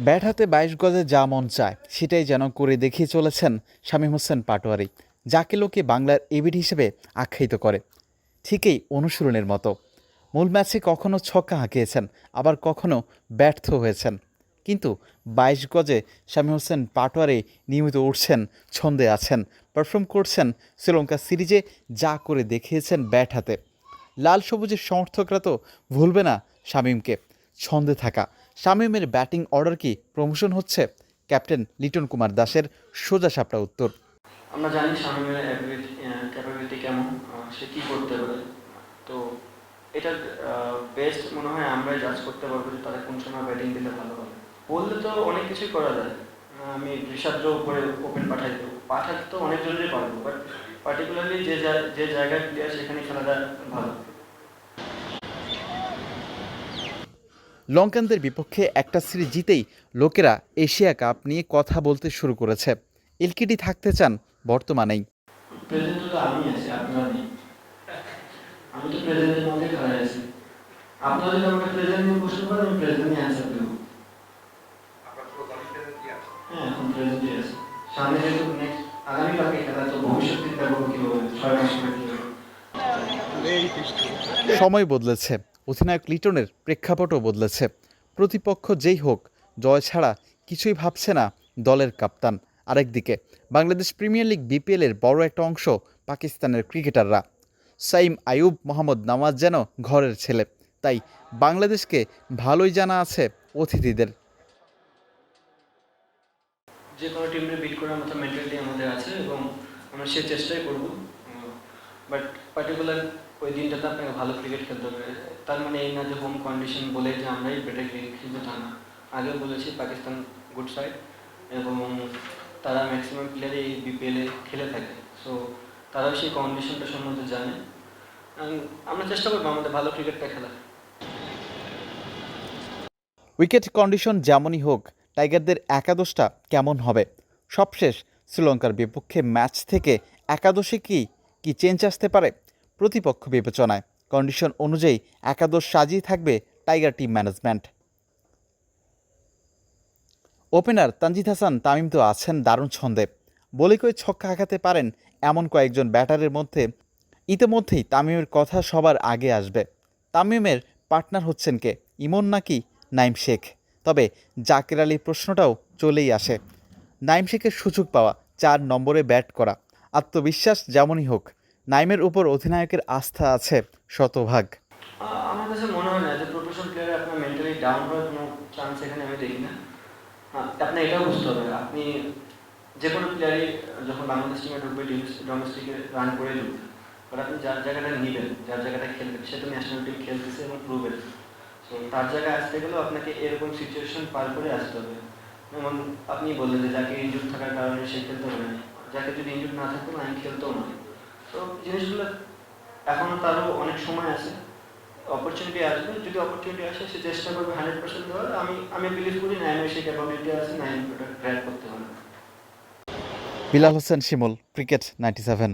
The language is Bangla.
ব্যাট হাতে বাইশ গজে যা মন চায়, সেটাই যেন করে দেখিয়ে চলেছেন শামীম হোসেন পাটোয়ারি, যাকে লোকে বাংলার এবিড হিসেবে আখ্যায়িত করে। ঠিকই অনুশীলনের মতো। মূল ম্যাচে কখনো ছক্কা হাঁকিয়েছেন, আবার কখনো ব্যর্থ হয়েছেন। কিন্তু বাইশ গজে শামীম হোসেন পাটোয়ারি নিয়মিত উঠছেন, ছন্দে আছেন, পারফর্ম করছেন শ্রীলঙ্কা সিরিজে যা করে দেখিয়েছেন ব্যাট হাতে। লাল সবুজের সমর্থকরা তো ভুলবে না শামীমকে, ছন্দে থাকা। শামীমের ব্যাটিং অর্ডার কি প্রমোশন হচ্ছে? ক্যাপ্টেন লিটন কুমার দাসের সোজা সাপটা উত্তর। আমরা জানি শামীমের ক্যাপাবিলিটি কেমন সে কী করতে পারে। তো এটার বেস্ট মনে হয় আমরাই জাজ করতে পারব যে তারা কোন সময় ব্যাটিং দিলে ভালো হবে। বললে তো অনেক কিছুই করা যায়। আমি ঋষাদ্র উপরে ওপেন পাঠাই দেবো। পাঠাতে তো অনেক জনেরই পারব বাট পার্টিকুলারলি যে যে জায়গায় প্লেয়ার সেখানে খেলাটা ভালো। লঙ্কানদের বিপক্ষে একটা সিরিজ জিতেই লোকেরা এশিয়া কাপ নিয়ে কথা বলতে শুরু করেছে। এলকিডি থাকতে চান বর্তমানেই। হ্যাঁ এখন প্রেজেন্টে আছে? সামনে যেহেতু আগামীকালকে খেলা তো ভবিষ্যৎ চিন্তা করব কি ছয় মাস পরে কি হবে সময় বদলেছে। অধিনায়ক লিটনের প্রেক্ষাপটও বদলেছে। প্রতিপক্ষ যেই হোক, জয় ছাড়া কিছুই ভাবছে না দলের কাপ্তান। আরেকদিকে, বাংলাদেশ প্রিমিয়ার লিগ বিপিএলের বড় একটা অংশ পাকিস্তানের ক্রিকেটাররা। সাইম আয়ুব মোহাম্মদ নামাজ যেন ঘরের ছেলে। তাই বাংলাদেশকে ভালোই জানা আছে অতিথিদের। যে কোনো করার মতো মেন্টালিটি আমাদের আছে এবং আমরা সে চেষ্টাই করব। বাট পার্টিকুলার ওই দিনটাতে আপনাকে ভালো ক্রিকেট খেলতে হবে। তার মানে এই না যে হোম কন্ডিশন বলে যে আমরাই বেটার ক্রিকেট খেলতে তা না। আগেও বলেছি, পাকিস্তান গুড সাইড এবং তারা ম্যাক্সিমাম প্লেয়ারই এই বিপিএলে খেলে থাকে। সো তারাও সেই কন্ডিশনটা সম্বন্ধে জানে। আমরা চেষ্টা করব আমাদের ভালো ক্রিকেটটা খেলার। উইকেট কন্ডিশন যেমনই হোক টাইগারদের একাদশটা কেমন হবে? সবশেষ, শ্রীলঙ্কার বিপক্ষে ম্যাচ থেকে একাদশে কি কি চেঞ্জ আসতে পারে? প্রতিপক্ষ বিবেচনায়। কন্ডিশন অনুযায়ী একাদশ সাজিয়ে থাকবে tiger team management. Opener Tanzid Hasan, Tamim তো আছেন, দারুণ ছন্দে। বলে কয়ে ছক্কা হাঁকাতে পারেন এমন কয়েকজন ব্যাটারের মধ্যে, ইতিমধ্যেই তামিমের কথা সবার আগে আসবে। তামিমের পার্টনার হচ্ছেন কে, ইমন নাকি নাইম শেখ? তবে জাকের আলীর প্রশ্নটাও চলেই আসে। নাইম শেখের সুযোগ পাওয়া, চার নম্বরে ব্যাট করা। আত্মবিশ্বাস যেমনই হোক নাইমের উপর অধিনায়কের আস্থা আছে শতভাগ। আমার কাছে মনে হয় না যে প্রফেশনাল প্লেয়ারে আপনার মেন্টালি ডাউন হওয়ার কোনো চান্স এখানে আমি দেখি না। আ- আপনার এটাও বুঝতে হবে আপনি যে কোনো প্লেয়ারই যখন বাংলাদেশ টিমে ঢুকবে ডোমেস্টিকে রান করে ঢুকবে বাট আপনি যার জায়গাটা নেবেন, যার জায়গাটা খেলবেন, সে তো ন্যাশনাল টিম খেলতেছে এবং প্রুভেন সো তার জায়গায় আসতে গেলেও আপনাকে এরকম সিচুয়েশন পার করে আসতে হবে। যেমন আপনি বললেন যে যাকে ইনজুর থাকার কারণে সে খেলতে পারে না। যাকে যদি ইনজুর না থাকতো না খেলতেও না। তো জিনিসগুলো এখনও তারও অনেক সময় আছে। অপরচুনিটি আসবে, যদি অপরচুনিটি আসে, সে চেষ্টা করবে হান্ড্রেড পার্সেন্ট দেওয়ার। আমি আমি বিলিভ করি নাইনের সেই ক্যাপাবিলিটি আছে নাইন ওটা ট্র্যাক করতে পারবে Bilal Hossain Shimul, cricket ninety seven